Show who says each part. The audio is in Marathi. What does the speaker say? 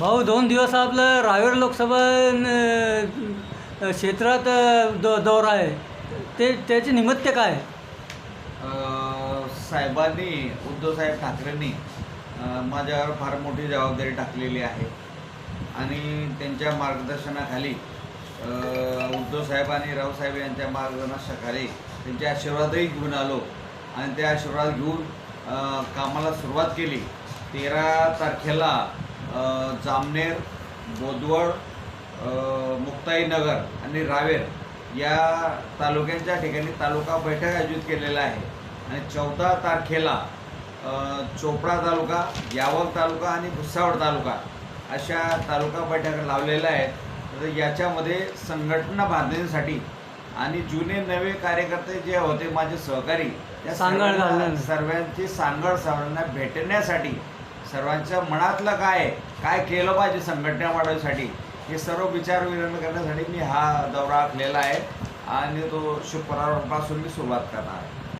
Speaker 1: भाऊ दोन दिवस आपलं रावेर लोकसभा क्षेत्रात दो दौरा आहे. ते त्याचे निमित्त काय?
Speaker 2: साहेबांनी साहेबांनी उद्धवसाहेब ठाकरेंनी माझ्यावर फार मोठी जबाबदारी टाकलेली आहे. आणि त्यांच्या मार्गदर्शनाखाली उद्धवसाहेब आणि रावसाहेब यांच्या मार्गदर्शनाखाली त्यांचे आशीर्वादही घेऊन आलो. आणि ते आशीर्वाद घेऊन कामाला सुरुवात केली. तेरा तारखेला जामनेर बोदवड मुक्ताईनगर आणि रावेर या तालुक्यांच्या ठिकाणी तालुका बैठक आयोजित केलेला आहे. आणि चौदा तारखेला चोपडा तालुका यावल तालुका आणि भुसावळ तालुका अशा तालुका बैठका लावलेल्या आहेत. तर याच्यामध्ये संघटना बांधण्यासाठी आणि जुने नवे कार्यकर्ते जे होते माझे सहकारी या
Speaker 1: सांगड.
Speaker 2: सर्वांची सांगड सर्वांना भेटण्यासाठी सर्वांच्या मनातलं काय आहे काय केलं पाहिजे संघटना वाढवण्यासाठी हे सर्व विचार विनिमय करण्यासाठी मी हा दौरा आखलेला आहे आणि तो शुक्रवारपासून मी सुरुवात करणार आहे